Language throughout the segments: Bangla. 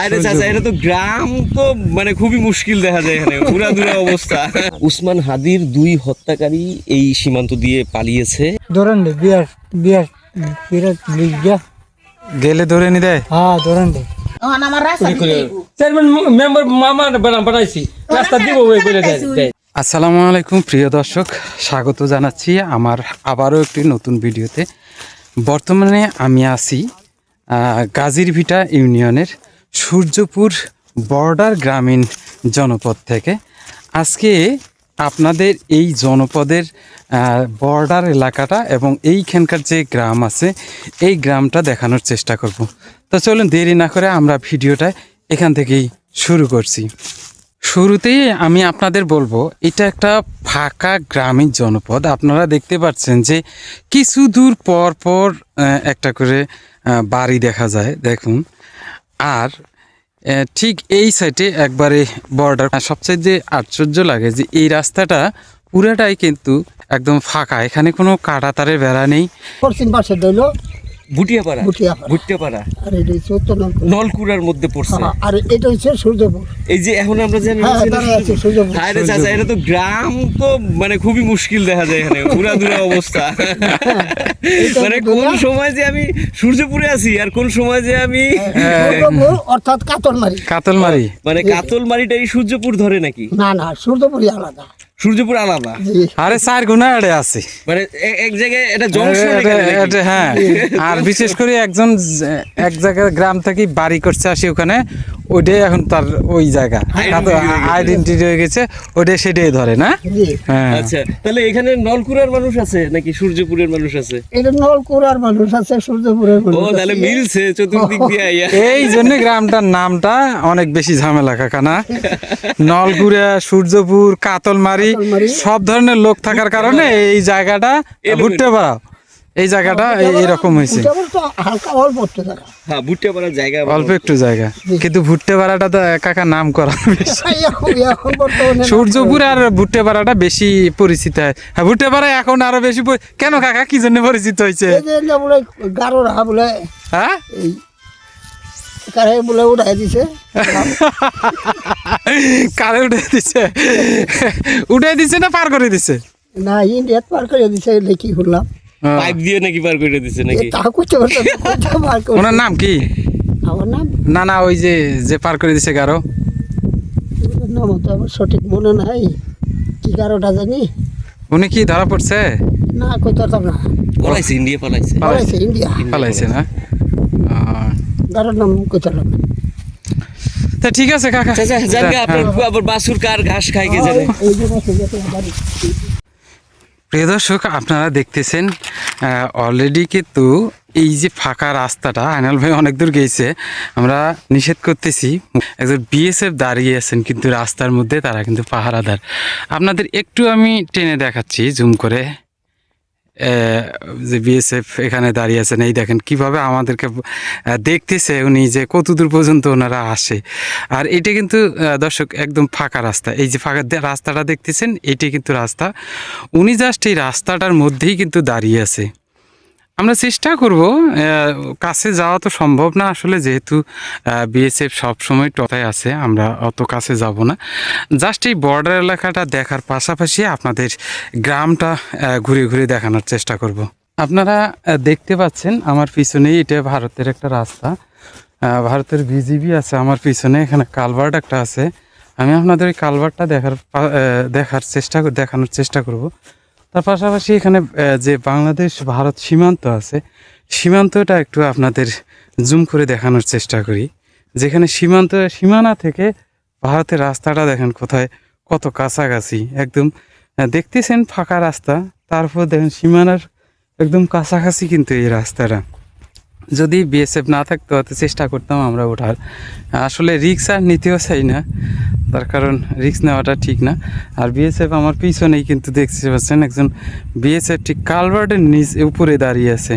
আরে চাচা এটা তো গ্রাম তো মানে খুবই মুশকিল দেখা যায় এখানে পুরা দূরা অবস্থা। উসমান হাদির দুই হত্যাকারী এই সীমান্ত দিয়ে পালিয়েছে। ধরেন্డి বিয়ার বিয়ার বিরাট লিগা গেলে ধরে নি দেয় হ্যাঁ। চেয়ারম্যান মেম্বার মামা বানাইছি রাস্তা দিব বলে দেয় দেয়। আসসালামু আলাইকুম প্রিয় দর্শক স্বাগত জানাচ্ছি আমার আবারও একটি নতুন ভিডিওতে। বর্তমানে আমি আছি আহ, গাজীরভিটা ইউনিয়নের সূর্যপুর বর্ডার গ্রামীণ জনপদ থেকে। আজকে আপনাদের এই জনপদের বর্ডার এলাকাটা এবং এইখানকার যে গ্রাম আছে, এই গ্রামটা দেখানোর চেষ্টা করব। তো চলুন দেরি না করে আমরা ভিডিওটা এখান থেকেই শুরু করছি। শুরুতেই আমি আপনাদের বলব, এটা একটা ফাঁকা গ্রামীণ জনপদ। আপনারা দেখতে পাচ্ছেন যে কিছু দূর পর পর একটা করে বাড়ি দেখা যায়, দেখুন। আর ঠিক এই সাইডে একবারে বর্ডার সবচেয়ে যে আশ্চর্য লাগে যে এই রাস্তাটা পুরাটাই কিন্তু একদম ফাঁকা। এখানে কোনো কাটা তারের বেড়া নেই। পাশে ভুটিয়াপাড়া। ভুটিয়াপাড়া আর এটা হচ্ছে নলকুড়ার মধ্যে পড়ছে। হ্যাঁ, আর এটা হচ্ছে সূর্যপুর। এই যে এখন আমরা যে হ্যাঁ আরে চাচা এটা তো গ্রাম তো মানে খুবই মুশকিল দেখা যায় এখানে পুরা দূরা অবস্থা। মানে কোন সময় যে আমি সূর্যপুরে আছি আর কোন সময় যে আমি অর্থাৎ কাতলমারি। কাতলমারি। মানে কাতলমারিটা এই সূর্যপুর ধরে নাকি? না না সূর্যপুরই আলাদা। সূর্যপুর আলাদা। আরে চার গুণা আছে। মানে এক জায়গায় এটা জংশন এটা- হ্যাঁ। আর বিশেষ করে একজন এক জায়গায় গ্রাম থেকে বাড়ি করছে আসি ওখানে ওইটাই এখন তার ওই জায়গা। আইডেন্টিটি হয়ে গেছে ওইটাই সেটাই ধরে না? হ্যাঁ। আচ্ছা তাহলে এখানে নলকুড়ার মানুষ আছে নাকি সূর্যপুরের মানুষ আছে? এটা নলকুড়ার মানুষ আছে সূর্যপুরের ও মানুষ তাহলে আছে। মিলছে চতুর্দিক দিয়ে আইয়া। এই জন্য গ্রামটার নামটা অনেক বেশি ঝামেলা কাকা না? নলগুড়া সূর্যপুর কাতলমারি। সব ধরনের লোক থাকার কারণে এই জায়গাটা ঘুরতে পারাও। এই জায়গাটা এইরকম হয়েছে। অল্প একটু জায়গা। হ্যাঁ ভুট্টিয়াপাড়ার জায়গা অল্প একটু জায়গা। কিন্তু ভুট্টে পাড়াটা তো কাকা নাম করা সূর্যপুর আর ভুট্টে পাড়াটা বেশি পরিচিত হয়। হ্যাঁ ভুট্টে পাড়া এখন আরও বেশি কেন কাকা কি জন্য পরিচিত হয়েছে? এই যে এটা বলে গারোরা বলে হ্যাঁ? কারে বলে উঠাই দিছে। কারে উঠে দিছে? উঠে দিছে না পার করে দিছে? না ইন্ডিয়াত পার করে দিছে দেখি শুনলাম। পাইপ দিয়ে নাকি পার করে দিছে নাকি? তা করতে পারতো? ওনার নাম কি? আমার নাম? না না ওই যে যে পার করে দিছে গারো। নাম তো আমার সঠিক মনে নাই। কি কারোটা জানি? উনি কি ধরা পড়ছে? না কই পারতাম না। পালাইছে ইন্ডিয়া পালাইছে। পালাইছে ইন্ডিয়া। পালাইছে না? কারোর নাম কই পারলাম না। তা ঠিক আছে কাকা। চাচা জানগে আপনার আবার বাসুর কার ঘাস খাই কে জানে। প্রিয় দর্শক আপনারা দেখতেছেন অলরেডি কিন্তু এই যে ফাঁকা রাস্তাটা আইনাল ভাই অনেক দূর গেছে আমরা নিষেধ করতেছি একজন বিএসএফ দাঁড়িয়ে আছেন কিন্তু রাস্তার মধ্যে তারা কিন্তু পাহারাদার। আপনাদের একটু আমি টেনে দেখাচ্ছি জুম করে। যে বিএসএফ এখানে দাঁড়িয়ে আছেন, এই দেখেন কীভাবে আমাদেরকে দেখতেছে উনি যে কতদূর পর্যন্ত ওনারা আসে। আর এটা কিন্তু দর্শক, একদম ফাঁকা রাস্তা। এই যে ফাঁকা রাস্তাটা দেখতেছেন, এটি কিন্তু রাস্তা। উনি জাস্ট এই রাস্তাটার মধ্যেই কিন্তু দাঁড়িয়ে আছে। আমরা চেষ্টা করব কাছে যাওয়া তো সম্ভব না। আসলে যেহেতু বিএসএফ সব সময় টতায় আছে, আমরা অত কাছে যাব না। জাস্ট এই বর্ডার এলাকাটা দেখার পাশাপাশি আপনাদের গ্রামটা ঘুরে ঘুরে দেখানোর চেষ্টা করব। আপনারা দেখতে পাচ্ছেন আমার পিছনেই এটা ভারতের একটা রাস্তা। ভারতের বিজিবি আছে আমার পিছনে, এখানে কালভার্ট একটা আছে। আমি আপনাদের ওই কালভারটা দেখার দেখার চেষ্টা, দেখানোর চেষ্টা করব। তার পাশাপাশি এখানে যে বাংলাদেশ, ভারত সীমান্ত আছে, সীমান্তটা একটু আপনাদের জুম করে দেখানোর চেষ্টা করি। যেখানে সীমান্ত, সীমানা থেকে ভারতের রাস্তাটা দেখেন কোথায়, কত কাছাকাছি, একদম দেখতেছেন ফাঁকা রাস্তা, তারপর দেখেন সীমানার একদম কাছাকাছি কিন্তু এই রাস্তাটা। যদি বিএসএফ না থাকতো হয়তো চেষ্টা করতাম আমরা ওঠার। আসলে রিক্স আর নিতেও চাই না। তার কারণ রিক্স নেওয়াটা ঠিক না। আর বিএসএফ আমার পিছনেই কিন্তু দেখতে পাচ্ছেন একজন বিএসএফ ঠিক কালভার্টের নিচ উপরে দাঁড়িয়ে আছে।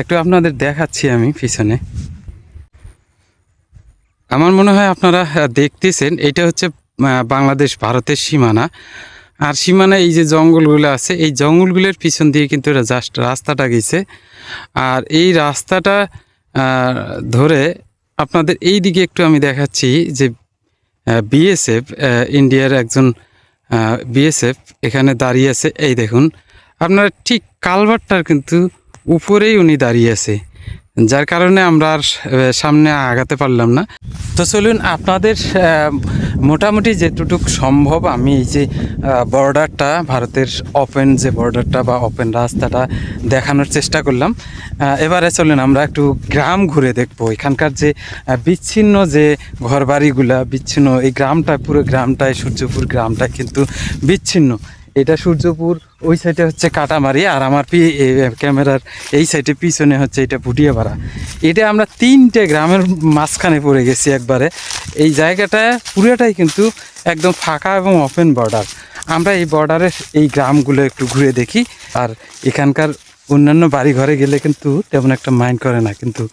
একটু আপনাদের দেখাচ্ছি আমি পিছনে। আমার মনে হয় আপনারা দেখতেছেন, এটা হচ্ছে বাংলাদেশ ভারতের সীমানা। আর সীমানা এই যে জঙ্গলগুলো আছে, এই জঙ্গলগুলোর পিছন দিয়ে কিন্তু জাস্ট রাস্তাটা গেছে। আর এই রাস্তাটা ধরে আপনাদের এই দিকে একটু আমি দেখাচ্ছি যে বিএসএফ ইন্ডিয়ার একজন বিএসএফ এখানে দাঁড়িয়ে আছে। এই দেখুন, আপনারা ঠিক কালভারটার কিন্তু উপরেই উনি দাঁড়িয়ে আছে। যার কারণে আমরা আর সামনে আগাতে পারলাম না। তো চলুন, আপনাদের মোটামুটি যেটুটুক সম্ভব আমি এই যে বর্ডারটা, ভারতের ওপেন যে বর্ডারটা বা ওপেন রাস্তাটা দেখানোর চেষ্টা করলাম। এবারে চলুন, আমরা একটু গ্রাম ঘুরে দেখব। এখানকার যে বিচ্ছিন্ন যে ঘরবাড়িগুলা, বিচ্ছিন্ন এই গ্রামটা, পুরো গ্রামটায় সূর্যপুর গ্রামটা কিন্তু বিচ্ছিন্ন। এটা সূর্যপুর ওই সাইডে হচ্ছে কাটামারি আর আমার পি ক্যামেরার এই সাইডে পিছনে হচ্ছে এটা ভুটিয়াপাড়া এটা আমরা তিনটে গ্রামের মাঝখানে পড়ে গেছি একবারে। এই জায়গাটা পুরোটাই কিন্তু একদম ফাঁকা এবং ওপেন বর্ডার আমরা এই বর্ডারের এই গ্রামগুলো একটু ঘুরে দেখি আর এখানকার অন্যান্য বাড়িঘরে গেলে কিন্তু তেমন একটা মাইন্ড করে না। কিন্তু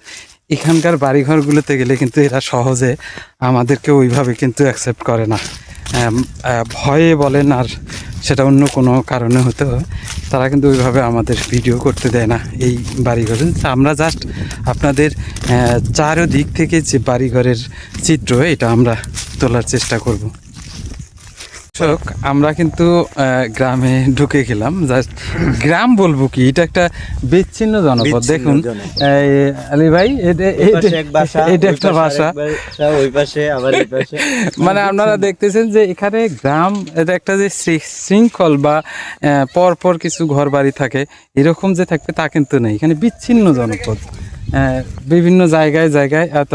এখানকার বাড়িঘরগুলোতে গেলে কিন্তু এরা সহজে আমাদেরকে ওইভাবে কিন্তু অ্যাকসেপ্ট করে না। ভয়ে বলেন আর সেটা অন্য কোনো কারণে হতো তারা কিন্তু ওইভাবে আমাদের ভিডিও করতে দেয় না এই বাড়িঘরে। আমরা জাস্ট আপনাদের চারো দিক থেকে যে বাড়িঘরের চিত্র, এটা আমরা তোলার চেষ্টা করব। দর্শক আমরা কিন্তু গ্রামে ঢুকে গেলাম। জাস্ট গ্রাম বলব কি এটা একটা বিচ্ছিন্ন জনপদ। দেখুন। আলী ভাই এটা- একটা আবার মানে আপনারা দেখতেছেন যে এখানে গ্রাম এটা একটা যে শৃঙ্খল বা আহ, পর পর কিছু ঘর বাড়ি থাকে এরকম যে থাকবে তা কিন্তু নেই। এখানে বিচ্ছিন্ন জনপদ। আহ, বিভিন্ন জায়গায় জায়গায় এত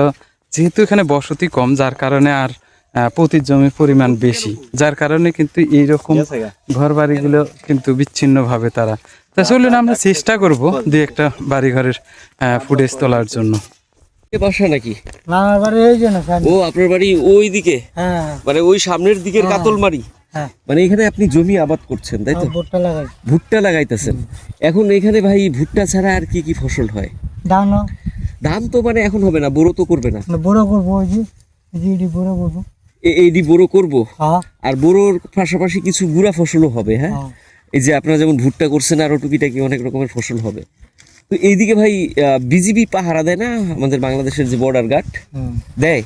যেহেতু এখানে বসতি কম যার কারণে আর পতির জমির পরিমাণ বেশি। যার কারণে কিন্তু এইরকম ঘর বাড়িগুলো কিন্তু বিচ্ছিন্নভাবে তারা। তা চলুন আমরা চেষ্টা করব দু একটা বাড়ি ঘরের ফুটেজ তোলার জন্য। বাসা নাকি? না বাড়ি এই জন্য ও আপনার বাড়ি ওই দিকে? হ্যাঁ। মানে ওই সামনের দিকের কাতলমারি? হ্যাঁ। মানে এখানে আপনি জমি আবাদ করছেন তাই তো? ভুট্টা লাগাই। ভুট্টা লাগাইতেছেন। এখন এখানে ভাই ভুট্টা ছাড়া আর কি কি ফসল হয়? ধান ধান তো মানে এখন হবে না বড় তো করবে না। বড় করব ওই যে বড় করব। এ- এইডি বড় করব। হ্যাঁ। আর বড়োর পাশাপাশি কিছু গুড়া ফসলও হবে হ্যাঁ? হ্যাঁ। এই যে আপনারা যেমন ভুট্টা করছেন আরও টুকিটাকি অনেক রকমের ফসল হবে। তো এইদিকে ভাই বিজিবি পাহারা দেয় না? আমাদের বাংলাদেশের যে বর্ডার গার্ড দেয়।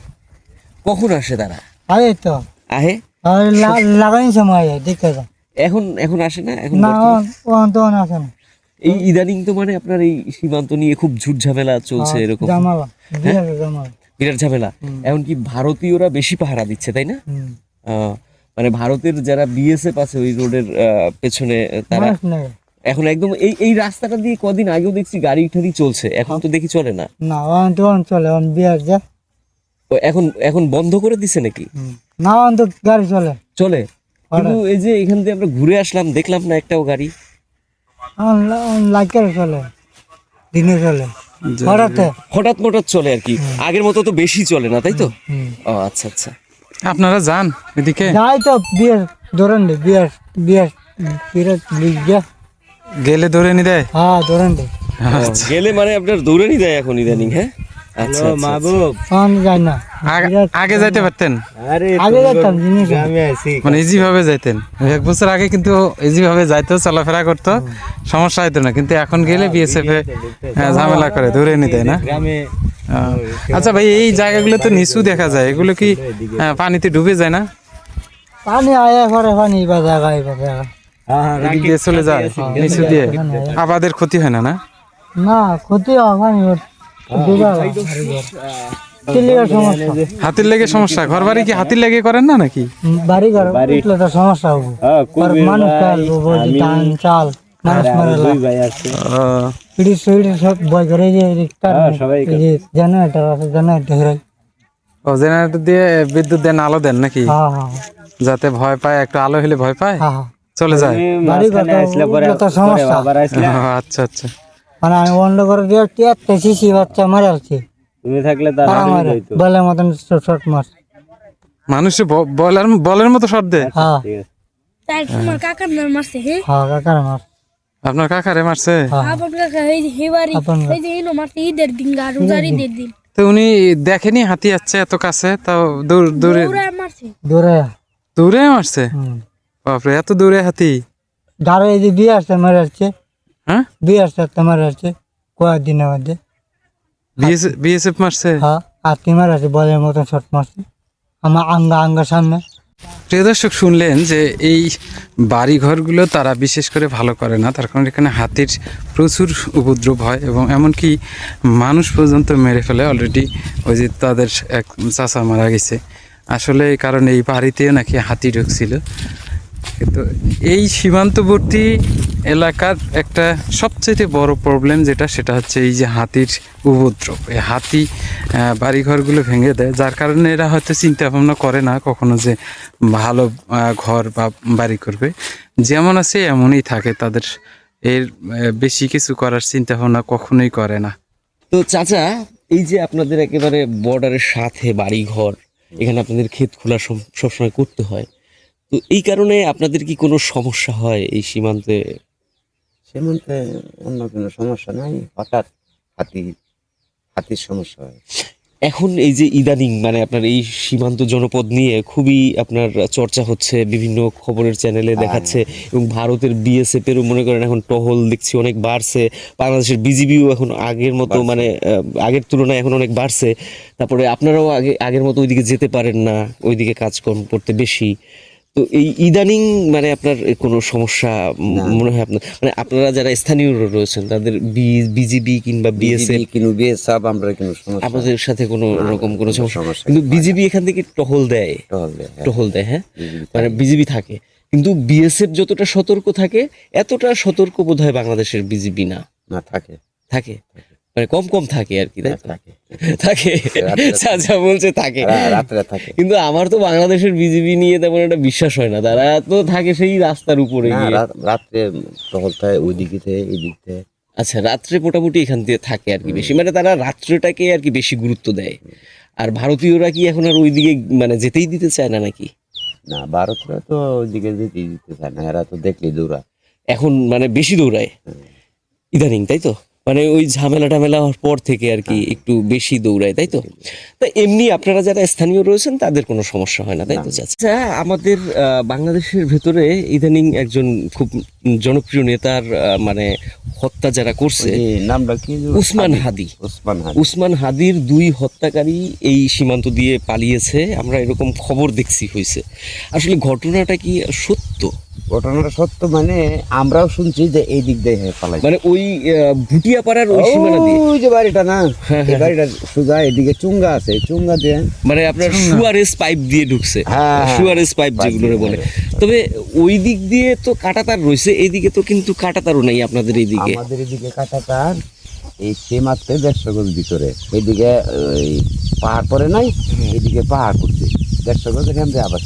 কখন আসে তারা? আরে তো। আহে? আর লাগাই সময় দেখতে এখন এখন আসে না? এখন না বর্তমানে? ও তো আসে না। এই ইদানিং তো মানে আপনার এই সীমান্ত নিয়ে খুব ঝুট ঝামেলা চলছে এরকম। জামালা। জামালা। বিরাট ঝামেলা। এমনকি ভারতীয়রা বেশি পাহারা দিচ্ছে তাই না? মানে ভারতের যারা বিএসএফ আছে ওই রোডের পেছনে তারা এখন একদম এই এই রাস্তাটা দিয়ে কদিন আগেও দেখছি গাড়ি টাড়ি চলছে এখন তো দেখি চলে না। না চলে অন বিয়ার যা। এখন এখন বন্ধ করে দিছে নাকি। না অন তো গাড়ি চলে। চলে? কিন্তু এই যে এখান দিয়ে আমরা ঘুরে আসলাম দেখলাম না একটাও গাড়ি। অন চলে দিনে চলে। হঠাৎ? হঠাৎ মঠাৎ চলে আর কি। আগের মতো তো বেশি চলে না তাই তো? ও আচ্ছা আচ্ছা। আপনারা যান এদিকে। যাই তো বিয়ার ধরেন দে বিয়ার বিয়ার বিরাট লিখ গেলে ধরে নি দেয়? হ্যাঁ ধরেন দে। গেলে মানে আপনার দৌড়ে নি দেয় এখন ইদানিং হ্যাঁ? আচ্ছা আচ্ছা, মাহবুব। অন যায় না? আগে- যাইতে পারতেন? আরে আগে যেতাম আমি আছি মানে ইজি ভাবে যাইতেন। এক বছর আগে কিন্তু ইজি ভাবে যাইতো চলাফেরা করতো সমস্যা হইতো না। কিন্তু এখন গেলে বিএসএফ এ হ্যাঁ, ঝামেলা করে ধরে নি? দেয় না আচ্ছা ভাই এই জায়গাগুলো তো নিচু দেখা যায়। এগুলো কি পানিতে ডুবে যায় না? পানি আয়া করে পানি বা জায়গা বা জায়গা হ্যাঁ হ্যাঁ এদিক দিয়ে চলে যায় নিচু দিয়ে। আবাদের ক্ষতি হয় না না? না ক্ষতি হয় হাতির লেগে সমস্যা। ঘর বাড়ি কি হাতির লেগে করেন না নাকি? বাড়ি ঘর উঠলে তো সমস্যা হব। হ্যাঁ আর খুব মানুষ ধান চাল মানুষ মরে দুই ভাই আছে। আহ, পিড়ি সুইড়ি সব বই করে যে রিক্টার হ্যাঁ, সবাই করে। জেনারেটর আছে জেনারেটর ও জেনারেটর দিয়ে বিদ্যুৎ দেন আলো দেন নাকি? যাতে ভয় পায় একটু আলো হলে ভয় পায়? চলে যায়। বাড়ি ঘর আসলে পরে সমস্যা। আচ্ছা আচ্ছা। মানে আমি বন্ধ করে দিয়ে একটু একটা শিশি বাচ্চা মারে আছি তুমি থাকলে তার তারা আগে মারে যাইতো বলে মতন শর্ট মার। মানুষ বলার বলের মতো শট দেয় হ্যাঁ। ঠিক আছে। তাই তোমার কাকার নাম মারছে হে? হ্যাঁ কাকার মার আপনার কাকারে মারছে? হ্যাঁ। কাকা এই যে হেবারি এই যে ইনো মারতে ঈদের দিন গা রোজার ঈদের দিন। তো উনি দেখেনি হাতি আছে এত কাছে? তাও দূর দূরে মারছে। দূরে। দূরে মারছে? বাপরে এত দূরে হাতি। যারা এই যে বিয়ে আসতে মারে আসছে। হ্যাঁ? কয়েকদিনের মধ্যে। বিএসএফ মারছে? হ্যাঁ আর তিমার আছে বলের মতন শট মারছে। আমার আঙ্গা আঙ্গা সামনে। প্রিয় দর্শক শুনলেন যে এই বাড়ি ঘরগুলো তারা বিশেষ করে ভালো করে না। তার কারণ এখানে হাতির প্রচুর উপদ্রব হয় এবং এমনকি মানুষ পর্যন্ত মেরে ফেলে। অলরেডি ওই যে তাদের এক চাচা মারা গেছে। আসলে এই কারণে এই বাড়িতেও নাকি হাতি ঢুকছিল। কিন্তু এই সীমান্তবর্তী এলাকার একটা সবচেয়ে বড় প্রবলেম যেটা, সেটা হচ্ছে এই যে হাতির উপদ্রব। এই হাতি বাড়িঘরগুলো ভেঙে দেয়, যার কারণে এরা হয়তো চিন্তা ভাবনা করে না কখনো যে ভালো ঘর বা বাড়ি করবে। যেমন আছে, এমনই থাকে। তাদের এর বেশি কিছু করার চিন্তা ভাবনা কখনোই করে না। তো চাচা, এই যে আপনাদের একেবারে বর্ডারের সাথে বাড়ি ঘর এখানে আপনাদের ক্ষেত খোলা সব- সবসময় করতে হয়। তো এই কারণে আপনাদের কি কোনো সমস্যা হয় এই সীমান্তে? সীমান্তে অন্য কোনো সমস্যা নাই হঠাৎ হাতি হাতির সমস্যা হয়। এখন এই যে ইদানিং মানে আপনার এই সীমান্ত জনপদ নিয়ে খুবই আপনার চর্চা হচ্ছে বিভিন্ন খবরের চ্যানেলে দেখাচ্ছে এবং ভারতের বিএসএফ এরও মনে করেন এখন টহল দেখছি অনেক বাড়ছে বাংলাদেশের বিজিবিও এখন আগের মতো মানে আগের তুলনায় এখন অনেক বাড়ছে। তারপরে আপনারাও আগে আগের মতো ওইদিকে যেতে পারেন না ওইদিকে কাজকর্ম করতে বেশি। তো এই ইদানিং মানে আপনার কোনো সমস্যা মনে হয় আপনার মানে আপনারা যারা স্থানীয় রয়েছেন তাদের বিজিবি কিংবা বিএসএফ কিনু বিএসএফ আমরা কোনো সমস্যা আপনাদের সাথে কোনো রকম কোনো সমস্যা কিন্তু। বিজেপি এখান থেকে টহল দেয়। টহল দেয়, হ্যাঁ। হ্যাঁ? মানে। বিজেপি থাকে। কিন্তু বিএসএফ যতটা সতর্ক থাকে এতটা সতর্ক বোধ হয় বাংলাদেশের বিজেপি না। না থাকে। থাকে। মানে কম কম থাকে আর কি তাই হ্যাঁ, থাকে। থাকে। চাচা বলছে থাকে। থাকে। কিন্তু আমার তো বাংলাদেশের বিজেপি নিয়ে তেমন একটা বিশ্বাস হয় না। তারা তো থাকে সেই রাস্তার উপরে রাত্রে টহল থাকে ওইদিকে থেকে এইদিক থেকে। আচ্ছা রাত্রে মোটামুটি এখান দিয়ে থাকে আর কি বেশি। মানে তারা রাত্রেটাকে আর কি বেশি গুরুত্ব দেয়। আর ভারতীয়রা কি এখন আর ওইদিকে মানে যেতেই দিতে চায় না নাকি? না ভারতরা তো ওইদিকে যেতেই দিতে চায় না। এরা তো দেখলে দৌড়া এখন মানে বেশি দৌড়ায়। ইদানিং তাই তো? মানে ওই ঝামেলা টামেলা হওয়ার পর থেকে আর কি একটু বেশি দৌড়ায় তাই তো? তা এমনি আপনারা যারা স্থানীয় রয়েছেন তাদের কোনো সমস্যা হয় না তাই তো আচ্ছা আমাদের বাংলাদেশের ভেতরে ইদানিং একজন খুব জনপ্রিয় নেতার মানে হত্যা যারা করছে নামটা কি উসমান হাদি। উসমান হাদি। উসমান হাদির দুই হত্যাকারী এই সীমান্ত দিয়ে পালিয়েছে। আমরা এরকম খবর দেখছি হয়েছে আসলে ঘটনাটা কি সত্য? ঘটনাটা সত্য মানে আমরাও শুনছি যে এই দিক দিয়ে হ্যাঁ পালাই মানে ওই আহ, ভুটিয়াপাড়ার ওই সীমানা দিয়ে? ওই যে বাড়িটা না এই বাড়িটা সোজা এদিকে চুঙ্গা আছে চুঙ্গা দিয়ে মানে আপনার সুয়ারেজ পাইপ দিয়ে ঢুকছে। হ্যাঁ, হ্যাঁ। পাইপ যেগুলো বলে। হ্যাঁ। তবে ওই দিক দিয়ে তো কাটাতার রয়েছে এইদিকে তো কিন্তু কাটাতারও নাই আপনাদের এইদিকে। আমাদের এদিকে কাটাতার এই সে মাত্র দেড়শো গজ ভিতরে। এইদিকে ওই পাহাড় পরে নাই এইদিকে পাহাড় পড়ছে। দেড়শো গজ এখান আবার।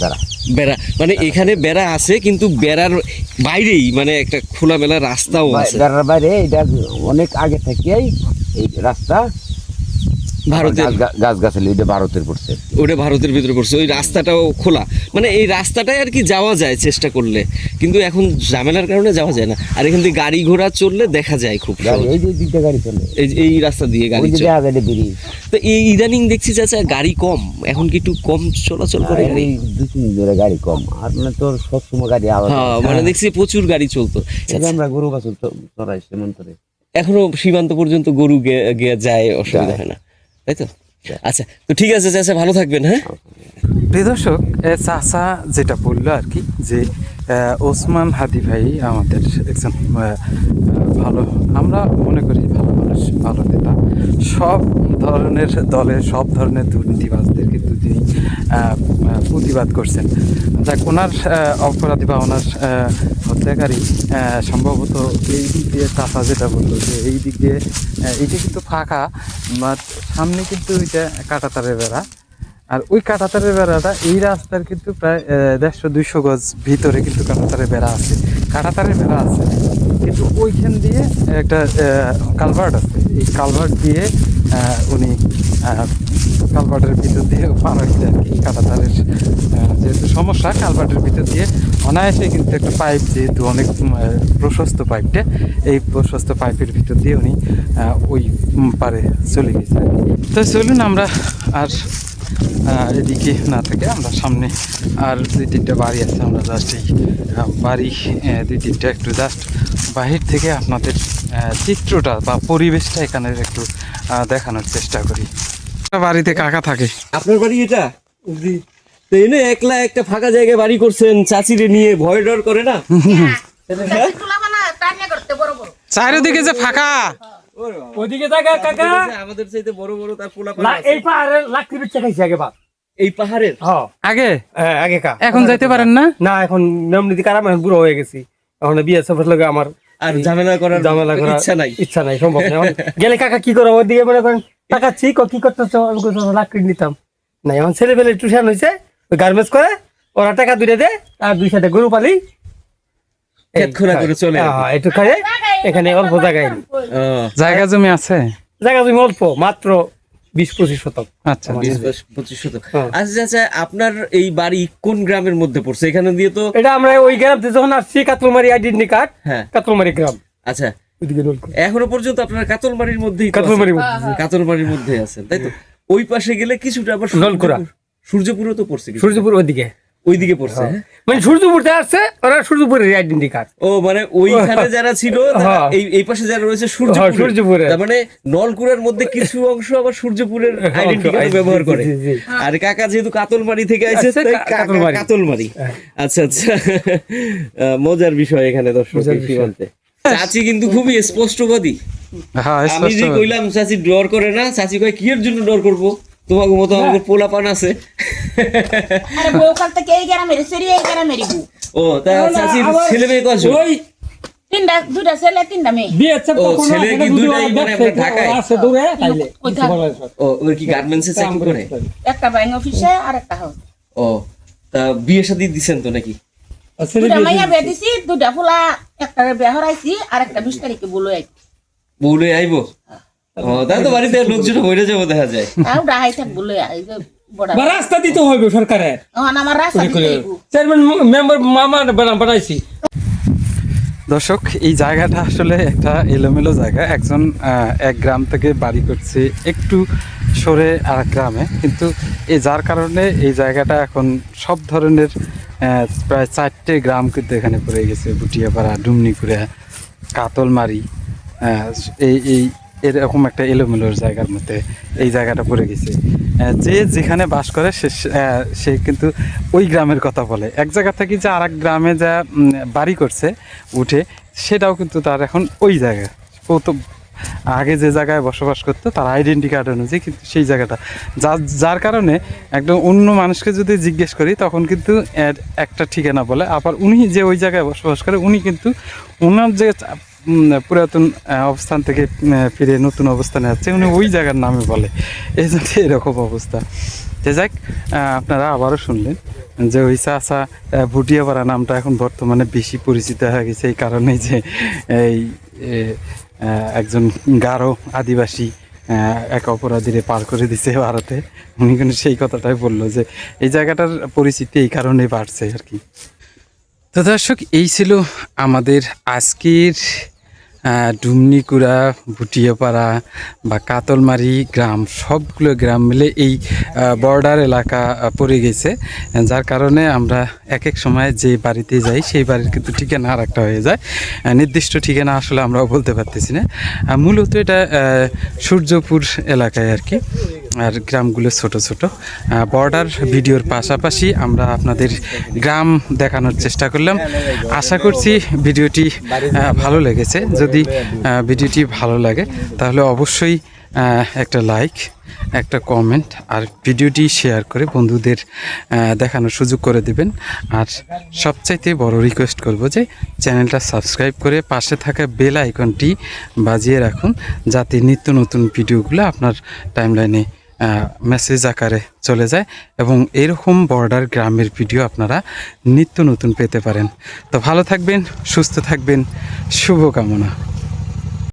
দাঁড়া বেড়া। মানে এখানে বেড়া আছে কিন্তু বেড়ার বাইরেই মানে একটা খোলামেলা রাস্তাও আছে। বেড়ার বাইরে এটা অনেক আগে থেকেই এই রাস্তা ভারতের গাছ গাছালি এটা ভারতের পড়ছে। ওটা ভারতের ভিতরে পড়ছে। ওই রাস্তাটাও খোলা। মানে এই রাস্তাটাই আর কি যাওয়া যায় চেষ্টা করলে। কিন্তু এখন ঝামেলার কারণে যাওয়া যায় না। আর এখান থেকে গাড়ি ঘোড়া চললে দেখা যায় খুব এই যে দিকটা গাড়ি চলে। এই এই রাস্তা দিয়ে গাড়ি চলে। তো এই ইদানিং দেখছি চাচা গাড়ি কম। এখন কি একটু কম চলাচল করে গাড়ি? এই দু তিন ধরে গাড়ি কম। আর মানে তোর সবসময় গাড়ি আলাদা। হ্যাঁ মানে দেখছি প্রচুর গাড়ি চলতো। এই আমরা গরু বাছুর চড়াই সীমান্তরে এখনও সীমান্ত পর্যন্ত গরু গে- গে- যায়। অসুবিধা হয় না। তাই তো? আচ্ছা তো ঠিক আছে চাষা ভালো থাকবেন হ্যাঁ? প্রিয় দর্শক চাষা যেটা বলল আর কি যে ওসমান হাদি ভাই আমাদের একজন ভালো আমরা মনে করি ভালো মানুষ ভালো নেতা। সব ধরনের দলে সব ধরনের দুর্নীতিবাজদেরকে আহ, প্রতিবাদ করছেন। যাক, ওনার অপরাধী বা ওনার হত্যাকারী সম্ভবত এই দিক দিয়ে চাচা যেটা বলল যে এই দিক দিয়ে এইটা কিন্তু ফাঁকা, বাট সামনে কিন্তু ওইটা কাটাতারের বেড়া। আর ওই কাটাতারের বেড়াটা এই রাস্তার কিন্তু প্রায় দেড়শো, দুইশো গজ ভিতরে কিন্তু কাটাতারের বেড়া আছে। কাটাতারের বেড়া আছে, কিন্তু ওইখান দিয়ে একটা কালভার্ট আছে। এই কালভার্ট দিয়ে উনি কালভার্টের ভিতর দিয়ে পার হয়েছে আর কি কাটাতারের যেহেতু সমস্যা, কালভার্টের ভিতর দিয়ে অনায়াসে কিন্তু একটা পাইপ, যেহেতু অনেক প্রশস্ত পাইপটা, এই প্রশস্ত পাইপের ভিতর দিয়ে উনি ওই পারে চলে গেছে তো চলুন আমরা আর এদিকে না থেকে আমরা সামনে আর দুই তিনটা বাড়ি আছে, আমরা জাস্ট এই বাড়ি দুই তিনটা একটু জাস্ট বাহির থেকে আপনাদের চিত্রটা বা পরিবেশটা এখানের একটু দেখানোর চেষ্টা করি। বাড়িতে কাকা থাকে। আপনার বাড়ি এটা? এনে একলা একটা ফাঁকা জায়গায় বাড়ি করছেন চাচিরে নিয়ে ভয় ডর করে না? তুলা বানা টানে করতে বড় বড় চারিদিকে যে ফাঁকা। ওদিকে জায়গা কাকা। আমাদের চাইতে বড় বড় তার পোলা এই পাহাড়ে লাকড়ি বিচ্ছে খাইছে আগে বা এই পাহাড়ের? হ্যাঁ আগে? আগে কা। এখন যাইতে পারেন না? না এখন নিয়ম নীতি কারাম এখন বুড়ো হয়ে গেছি। এখন বিয়ে সাফার লাগে আমার আর ঝামেলা করার ঝামেলা করার ইচ্ছা নাই। ইচ্ছা নাই সম্ভব নাই। গেলে কাকা কি করো ওদিকে মনে করেন ক- কি করতেছ আমি লাকড়ি নিতাম না এখন ছেলে পেলে টিউশন হয়েছে ওই গার্মেন্টস করে ওরা টাকা দুইটা দে আর দুই সাথে গরু পালি কি। হ্যাঁ, একটু খাই এখানে অল্প জায়গায় জায়গা জমি আছে জায়গা তুমি অল্প মাত্র বিশ পঁচিশ শতক আচ্ছা বিশ পঁচিশ শতক। হ্যাঁ। আচ্ছা আচ্ছা আপনার এই বাড়ি কোন গ্রামের মধ্যে পড়ছে এখানে দিয়ে তো এটা আমরা ওই গ্রাম যখন আসছি কাতলমারি আইডেন্টি কার্ড হ্যাঁ কাতলমারি গ্রাম আচ্ছা। এখনও পর্যন্ত আপনার কাতলমারির মধ্যেই তো আছেন। কাতলমারির মধ্যে। কাতলমারির মধ্যে আছেন তাই তো ওই পাশে গেলে কিছুটা আবার নলকুড়া। সূর্যপুর- সূর্যপুরও তো পড়ছে। সূর্যপুর ওইদিকে ওইদিকে পড়ছে হ্যাঁ? মানে সূর্যপুরতে আসছে ওরা সূর্যপুরের আইডেন্টি কার্ড ও মানে ওইখানে যারা ছিল হ্যাঁ। এই এই পাশে যারা রয়েছে হ্যাঁ, সূর্যপুরে সূর্যপুরে। মানে নলকুড়ার মধ্যে কিছু অংশ আবার সূর্যপুরের আইডেন্টি কার্ড ব্যবহার করে। আর কাকা যেহেতু কাতলমারি থেকে আসছে, কাতলমারি। আচ্ছা আচ্ছা মজার বিষয় এখানে দর্শক সীমান্তে চাচি কিন্তু খুবই স্পষ্টবাদী। হ্যাঁ আমি যে কইলাম চাচি ডর করে না চাচি কয় কিয়ের জন্য ডর করব? তোমাকে মতো আমাকে পোলা পান আছে? আরে বউ সেরি এই ও তা চাচির ছেলে মেয়ে কজন ওই তিনটা দুটা ছেলে তিনটা মেয়ে। বিয়ে চাপ ও, ছেলে কি মানে আপনার ঢাকায়? আছে দূরে তাইলে। ও ওর কি গার্মেন্টসে চাকরি করে? একটা ব্যাংক অফিসে আর একটা হাউস ও তা বিয়ে শাদী দিছেন তো নাকি? দুটা মাইয়া বিয়ে দিছি দুটা ফুলা একটা বিয়ে হরাইছি আর একটা বিশ তারিখে বলে আইছি। বউলে আইবো? ও তো বাড়িতে লোকজন হয়ে যাব দেখা যায়। তাও ডাহাই বলে আই যে বড়। বা রাস্তা দিতে হইবে সরকারের? এখন আমার রাস্তা দিতে হইবো। চেয়ারম্যান মেম্বার মামার বানাইছি। দর্শক এই জায়গাটা আসলে একটা এলোমেলো জায়গা। একজন আহ, এক গ্রাম থেকে বাড়ি করছে একটু সরে আর গ্রামে। কিন্তু এই যার কারণে এই জায়গাটা এখন সব ধরনের প্রায় চারটে গ্রাম কিন্তু এখানে পড়ে গেছে বুটিয়াপাড়া ডুমনিকুড়া কাতলমারি আহ, এই এই এরকম একটা এলোমেলো জায়গার মধ্যে এই জায়গাটা পড়ে গেছে। যে যেখানে বাস করে সে সে কিন্তু ওই গ্রামের কথা বলে। এক জায়গা থেকে যে আর গ্রামে যা বাড়ি করছে উঠে সেটাও কিন্তু তার এখন ওই জায়গা। আগে যে জায়গায় বসবাস করতো, তার আইডেন্টি কার্ড অনুযায়ী কিন্তু সেই জায়গাটা। যার যার কারণে একদম অন্য মানুষকে যদি জিজ্ঞেস করি, তখন কিন্তু একটা ঠিকানা বলে। আবার উনি যে ওই জায়গায় বসবাস করে, উনি কিন্তু ওনার যে পুরাতন অবস্থান থেকে ফিরে নতুন অবস্থানে আছে উনি ওই জায়গার নামে বলে। এই জন্য এরকম অবস্থা। যে যাক আপনারা আবারও শুনলেন যে ওই চাষা ভুটিয়াপাড়া নামটা এখন বর্তমানে বেশি পরিচিত হয়ে গেছে, এই কারণে যে এই একজন গারো আদিবাসী এক অপরাধীরে পার করে দিছে ভারতে। উনি কিন্তু সেই কথাটাই বলল যে, এই জায়গাটার পরিচিতি এই কারণে বাড়ছে আর কি। তো দর্শক, এই ছিল আমাদের আজকের ডুমনিকুড়া ভুটিয়াপাড়া বা কাতলমারি গ্রাম, সবগুলো গ্রাম মিলে এই বর্ডার এলাকা পড়ে গেছে। যার কারণে আমরা এক এক সময় যে বাড়িতে যাই, সেই বাড়ির কিন্তু ঠিকানা আর একটা হয়ে যায়। নির্দিষ্ট ঠিকানা আসলে আমরাও বলতে পারতেছি না। মূলত এটা সূর্যপুর এলাকায় আর কি। আর গ্রামগুলো ছোট ছোট। বর্ডার ভিডিওর পাশাপাশি আমরা আপনাদের গ্রাম দেখানোর চেষ্টা করলাম। আশা করছি ভিডিওটি ভালো লেগেছে। যদি আহ, ভিডিওটি ভালো লাগে তাহলে অবশ্যই একটা লাইক একটা কমেন্ট আর ভিডিওটি শেয়ার করে বন্ধুদের দেখানোর সুযোগ করে দিবেন। আর সবচাইতে বড় রিকোয়েস্ট করব যে চ্যানেলটা সাবস্ক্রাইব করে পাশে থাকা বেল আইকনটি বাজিয়ে রাখুন যাতে নিত্য নতুন ভিডিওগুলো আপনার টাইমলাইনে মেসেজ আকারে চলে যায় এবং এরকম বর্ডার গ্রামের ভিডিও আপনারা নিত্য নতুন পেতে পারেন। তো ভালো থাকবেন, সুস্থ থাকবেন, শুভকামনা।